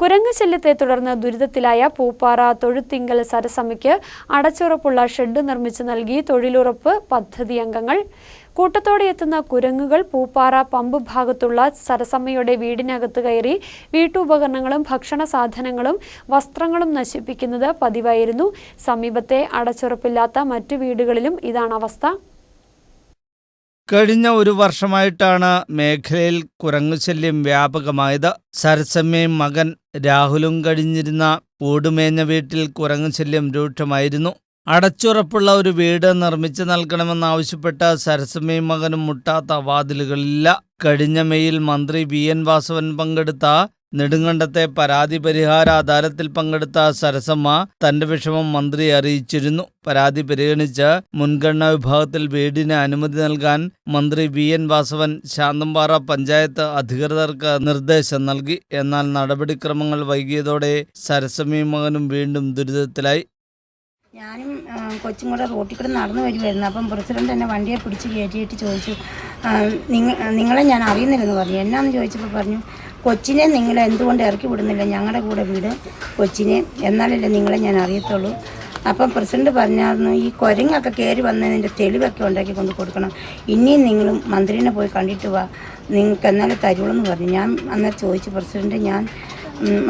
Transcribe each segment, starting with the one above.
കുരങ്ങ് ശല്യത്തെ തുടർന്ന് ദുരിതത്തിലായ പൂപ്പാറ തൊഴുത്തിങ്കൽ സരസമ്മയ്ക്ക് അടച്ചുറപ്പുള്ള ഷെഡ് നിർമ്മിച്ചു നൽകി തൊഴിലുറപ്പ് പദ്ധതി അംഗങ്ങൾ. കൂട്ടത്തോടെ എത്തുന്ന കുരങ്ങുകൾ പൂപ്പാറ പമ്പ് ഭാഗത്തുള്ള സരസമ്മയുടെ വീടിനകത്ത് കയറി വീട്ടുപകരണങ്ങളും ഭക്ഷണ സാധനങ്ങളും വസ്ത്രങ്ങളും നശിപ്പിക്കുന്നത് പതിവായിരുന്നു. സമീപത്തെ അടച്ചുറപ്പില്ലാത്ത മറ്റു വീടുകളിലും ഇതാണ് അവസ്ഥ. കഴിഞ്ഞ ഒരു വർഷമായിട്ടാണ് മേഖലയിൽ കുരങ്ങു ശല്യം വ്യാപകമായത്. സരസമ്മയും മകൻ രാഹുലും കഴിഞ്ഞിരുന്ന പൂടുമേഞ്ഞ വീട്ടിൽ കുരങ്ങു ശല്യം രൂക്ഷമായിരുന്നു. അടച്ചുറപ്പുള്ള ഒരു വീട് നിർമ്മിച്ചു നൽകണമെന്നാവശ്യപ്പെട്ട് സരസമ്മയും മകനും മുട്ടാത്ത വാതിലുകളില്ല. കഴിഞ്ഞ മെയ്യിൽ മന്ത്രി വി എൻ വാസവൻ പങ്കെടുത്ത നെടുങ്കണ്ടത്തെ പരാതി പരിഹാര അദാലത്തിൽ പങ്കെടുത്ത സരസമ്മ തന്റെ വിഷമം മന്ത്രിയെ അറിയിച്ചിരുന്നു. പരാതി പരിഗണിച്ച് മുൻഗണനാ വിഭാഗത്തിൽ വീടിന് അനുമതി നൽകാൻ മന്ത്രി വി എൻ വാസവൻ ശാന്തമ്പാറ പഞ്ചായത്ത് അധികൃതർക്ക് നിർദ്ദേശം നൽകി. എന്നാൽ നടപടിക്രമങ്ങൾ വൈകിയതോടെ സരസമ്മയും മകനും വീണ്ടും ദുരിതത്തിലായി. ഞാനും കൊച്ചും കൂടെ റോട്ടിൽ കൂടെ നടന്നു വരുമായിരുന്നു അപ്പം പ്രസിഡന്റ് എന്നെ വണ്ടിയെ പിടിച്ച് കയറ്റിയിട്ട് ചോദിച്ചു നിങ്ങളെ ഞാൻ അറിയുന്നില്ലെന്ന് പറഞ്ഞു. എന്നാന്ന് ചോദിച്ചപ്പോൾ പറഞ്ഞു കൊച്ചിനെ നിങ്ങൾ എന്തുകൊണ്ട് ഇറക്കി വിടുന്നില്ല? ഞങ്ങളുടെ കൂടെ വീട് കൊച്ചിനെ. എന്നാലല്ലേ നിങ്ങളെ ഞാൻ അറിയത്തുള്ളൂ? അപ്പം പ്രസിഡന്റ് പറഞ്ഞായിരുന്നു ഈ കുരങ്ങൊക്കെ കയറി വന്നതിന്റെ തെളിവൊക്കെ ഉണ്ടാക്കി കൊണ്ട് കൊടുക്കണം. ഇനിയും നിങ്ങളും മന്ത്രിനെ പോയി കണ്ടിട്ട് വാ. നിങ്ങൾക്ക് എന്നാലേ തരുള്ളൂ എന്ന് പറഞ്ഞു. ഞാൻ അന്നേരം ചോദിച്ചു പ്രസിഡന്റ് ഞാൻ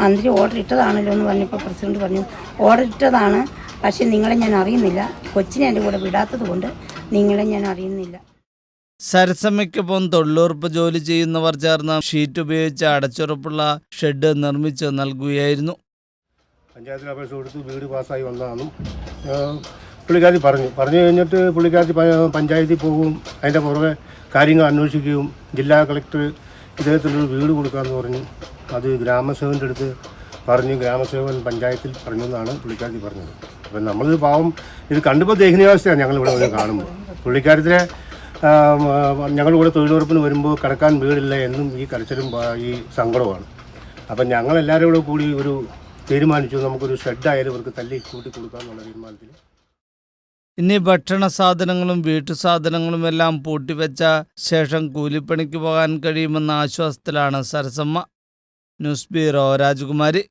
മന്ത്രി ഓർഡർ ഇട്ടതാണല്ലോ എന്ന് പറഞ്ഞപ്പോൾ പ്രസിഡന്റ് പറഞ്ഞു ഓർഡർ ഇട്ടതാണ്. പക്ഷെ നിങ്ങളെ ഞാൻ അറിയുന്നില്ല. കൊച്ചിനെ എന്റെ കൂടെ വിടാത്തത് കൊണ്ട് നിങ്ങളെ ഞാൻ അറിയുന്നില്ല. സരസമ്മയ്ക്കൊപ്പം തൊഴിലുറപ്പ് ജോലി ചെയ്യുന്നവർ ചേർന്ന് ഷീറ്റ് ഉപയോഗിച്ച് അടച്ചുറപ്പുള്ള ഷെഡ് നിർമ്മിച്ച് നൽകുകയായിരുന്നു. പഞ്ചായത്തിൽ അപേക്ഷ കൊടുത്ത് വീട് പാസ്സായി വന്നതാണെന്നും പുള്ളിക്കാരി പറഞ്ഞു. പറഞ്ഞു കഴിഞ്ഞിട്ട് പുള്ളിക്കാരി പഞ്ചായത്തിൽ പോകും അതിന്റെ പുറകെ കാര്യങ്ങൾ അന്വേഷിക്കുകയും ജില്ലാ കളക്ടർ ഇദ്ദേഹത്തിനൊരു വീട് കൊടുക്കാമെന്ന് പറഞ്ഞു. അത് ഗ്രാമസേവന്റെ അടുത്ത് പറഞ്ഞു ഗ്രാമസേവൻ പഞ്ചായത്തിൽ പറഞ്ഞു എന്നാണ് പുള്ളിക്കാരി പറഞ്ഞത്. അപ്പം നമ്മളിത് പാവം ഇത് കണ്ടപ്പോൾ ദയനീയാവസ്ഥയാണ് ഞങ്ങളിവിടെ വന്ന് കാണുമ്പോൾ ഞങ്ങൾ ഞങ്ങളിവിടെ തൊഴിലുറപ്പിന് വരുമ്പോൾ കിടക്കാൻ വീടില്ല എന്നും ഈ കരച്ചിലും ഈ സങ്കടവുമാണ്. അപ്പം ഞങ്ങളെല്ലാവരും കൂടെ കൂടി ഒരു തീരുമാനിച്ചു നമുക്കൊരു ഷെഡായാലും ഇവർക്ക് തല്ലി കൂട്ടി കൊടുക്കാമെന്നുള്ള തീരുമാനത്തിൽ ഇനി ഭക്ഷണ സാധനങ്ങളും വീട്ടു സാധനങ്ങളും എല്ലാം പൂട്ടിവെച്ച ശേഷം കൂലിപ്പണിക്ക് പോകാൻ കഴിയുമെന്ന ആശ്വാസത്തിലാണ് സരസമ്മ. ന്യൂസ് ബ്യൂറോ രാജകുമാരി.